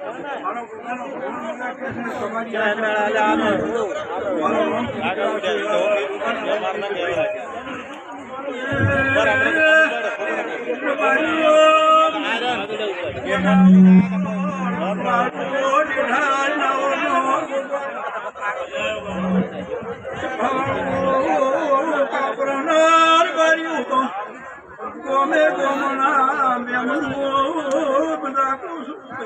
કુસુમ યે પૂરા ભઈએ ભગવાનનું આયાનું મારું કમળે એ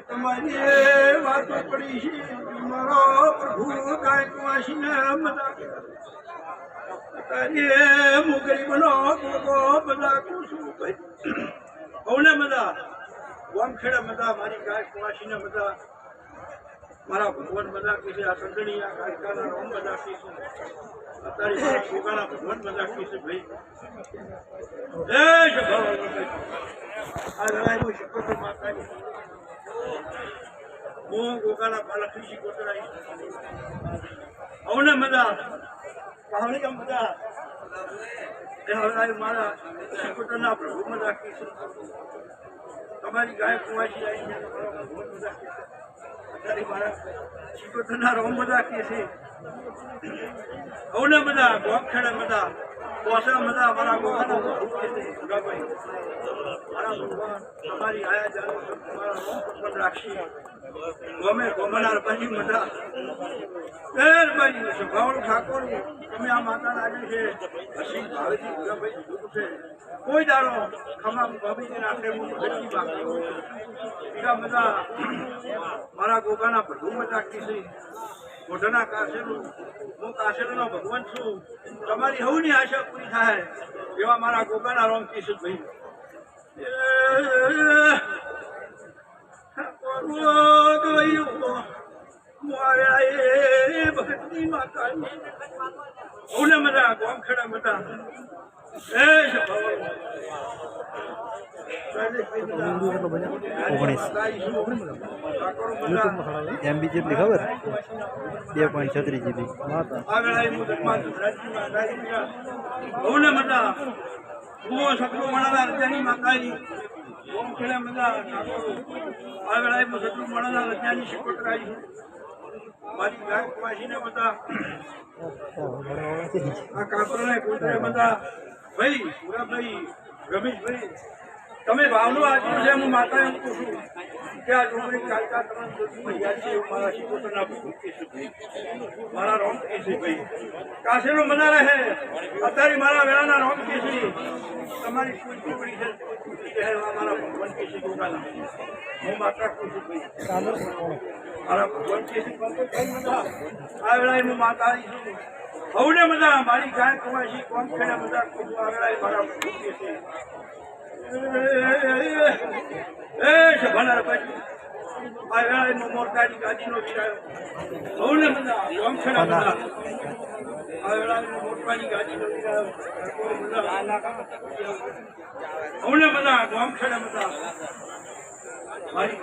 તમારી વાતો પડી છે મારો પ્રભુ કાંઈક વાસીને મજા તારી મુગરી બનો ગોગો બધા ભાઈ કઈ હવને મજા વામખેડા બધા મારી ગાય કુવાસીને મજા મારા ભગવાન મજાકી છે, આ સંગણી આ કાયકાના રોમ મજા છે. અત્યારે મારા ગોગાના ભગવાન મજા કે છે ભાઈ. જય ભગવાન આ લડાઈમાં શિકોતર માતાની. હું ગોગાના બાલકની શિકોતર આવી હવને મજા પાવણી મજા એ હવે મારા શિકોતરના પ્રભુ મજા કીશું તમારી ગાય કુવાસી કે છે. અત્યારે મારા રોમ મજા કે છે હવને મજા ગોખેડે મજા કોસા મજા મારા છે ગોગાભાઈ મારા ભગવાન તમારી આયા જાનો મારા રોમ ગમે ગોમનાર પછી મજા ફેર ભાઈ સુભાવણ ઠાકોર તમે આ માતા લાગે છે. હસી ભાવેથી છે કોઈ દાડો ખમા ભાભીને નાખે હું ઘટકી બાકી બીજા બધા મારા ગોગાના પ્રભુ મજા છે મોઢાના કાશેલું હું કાશેલુનો ભગવાન છું. તમારી હવની આશા પૂરી થાય એવા મારા ગોગાના રોમ કિશોર ભાઈ ભક્તિ માતા ઓને મજા ગોમ ખેડા મજા ઓગણીસ. એમબી જેટલી ખબર? બે પોઈન્ટ છત્રીસ જીબી. બહુને મજા હું સકરો મણાલા રજાની માતાજી ઓમ ખેડા મજા મણાલા રજાની શિકોટર આવી મારી ગાય કુવાસીને બધા આ કાપરને કુતરે બધા ભાઈ સુરાભાઈ રમેશભાઈ તમે ભાવનો આપ્યું છે હું માતા એમ કહું છું કે આ ડુંગળી કાલકા દૂધમાં યાદ છે મારા શિકોતરના મારા રોમ કેશુભાઈ કાશીનો મજા રહે અત્યારે મારા વેળાના રોમ કેસી તમારી કોઈ ડુંગળી છે. છે એવા મારા ભગવાન કેશી હું માતા મારા ભગવાન કેશી ભગવાન આ વેળાએ હું માતા છું. મજા મારી ગાય કુવાસી કોમ ખેડે બધા કું આ વેળાએ મારા એ શભાના રબાજી આ વેળાએ મોરતાની ગાદીનો વિરાયો. હવને બધા કોમ ખેડે મજા આ વેળાએ મોરતાની ગાદીનો વિરાયો. હવને બધા કોમ ખેડે મજા મારી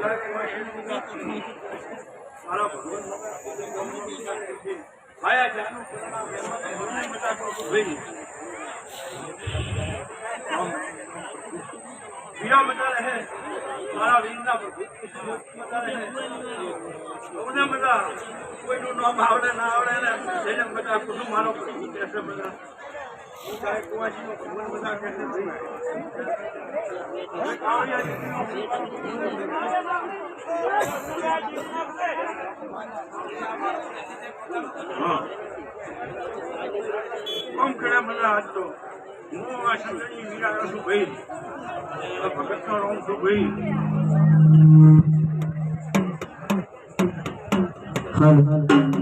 મારા બધા રહે. મારા વીરના મજા રહે. સૌને મજા કોઈનું નામ આવડે, ના આવડે ને જેને બધા કુટુંબ મારો બધા. કોમ કર્યા બધા આજ તો હું આ સંતની વીરા છું ભાઈ આ ભગતનો રોમ છું ભાઈ હાલો હાલો